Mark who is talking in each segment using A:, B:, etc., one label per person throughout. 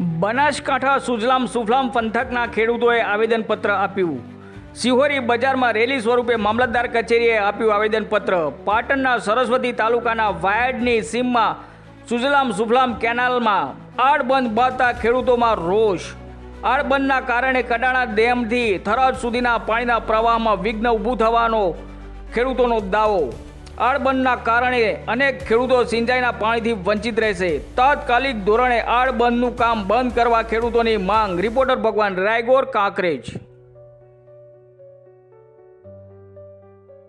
A: બનાસકાંઠા સુજલામ સુફલામ પંથકના ખેડૂતોએ આવેદનપત્ર આપ્યું. સિહોરી બજારમાં રેલી સ્વરૂપે મામલતદાર કચેરીએ આપ્યું આવેદનપત્ર. પાટણના સરસ્વતી તાલુકાના વાયડની સીમમાં સુજલામ સુફલામ કેનાલમાં આડબંધ બાંધતા ખેડૂતોમાં રોષ. આડબંધના કારણે કડાણા ડેમથી થરાદ સુધીના પાણીના પ્રવાહમાં વિઘ્ન ઊભું થવાનો ખેડૂતોનો દાવો. આળબંધના કારણે અનેક ખેડૂતો સિંચાઈના પાણીથી વંચિત રહેશે. તાત્કાલિક ધોરણે આળબંધનું કામ બંધ કરવા ખેડૂતોની માંગ. રિપોર્ટર ભગવાન રાયગોર કાંકરેજ.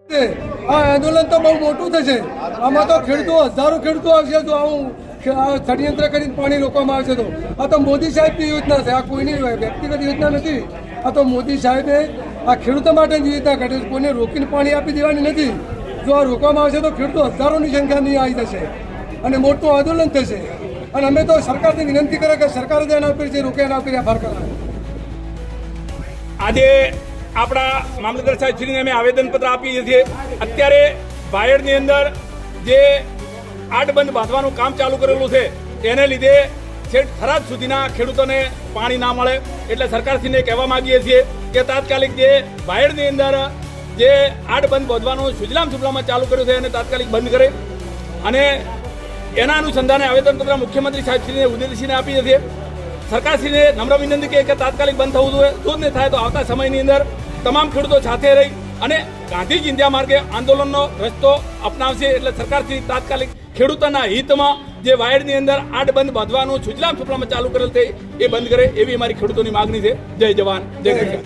B: આ આંદોલન તો બહુ મોટું થશે. આમાં તો ખેડૂતો હજારો ખેડૂતો આવશે જો આવું ષડયંત્ર કરીને પાણી રોકવામાં આવશે તો. આ તો મોદી સાહેબની યોજના છે. આ કોઈની વ્યક્તિગત યોજના નથી. આ તો મોદી સાહેબે આ ખેડૂતો માટેની યોજના કાઢી કોઈને રોકીને પાણી આપી દેવાની નથી. જો આ રોકવામાં આવશે તો ખેડૂતો હજારોની સંખ્યાની આવી જશે અને મોટું આંદોલન થશે. અને અમે તો સરકારને વિનંતી કરે કે સરકારે એના ઉપર જે રોકે એના ઉપર આભાર કરવા
C: આજે આપણા મામલતદાર સાહેબશ્રીને અમે આવેદનપત્ર આપીએ છીએ. અત્યારે બાયડની અંદર જે આડબંધ બાંધવાનું કામ ચાલુ કરેલું છે, એને લીધે છેક થરાદ સુધીના ખેડૂતોને પાણી ના મળે. એટલે સરકારશ્રીને કહેવા માંગીએ છીએ કે તાત્કાલિક જે બાયડની અંદર જે આડબંધ બાંધવાનું સુજલામ સુફલામાં ચાલુ કર્યું છે એને તાત્કાલિક બંધ કરે. અને એના અનુસંધાને આવેદનપત્ર મુખ્યમંત્રી સાહેબશ્રીને ઉદયસિંહને આપી છીએ સરકારશ્રીને નમ્ર વિનંતી કે તાત્કાલિક બંધ થવું જોઈએ. જો નહીં થાય તો આવતા સમયની અંદર તમામ ખેડૂતો સાથે રહી અને ગાંધી ચિંધ્યા માર્ગે આંદોલનનો રસ્તો અપનાવશે એટલે સરકારશ્રી તાત્કાલિક ખેડૂતોના હિતમાં જે વાયરની અંદર આડબંધ બાંધવાનું સુજલામ સુફલામાં ચાલુ કરેલ છે એ બંધ કરે એવી અમારી ખેડૂતોની માગણી છે. જય જવાન. જય કિસાન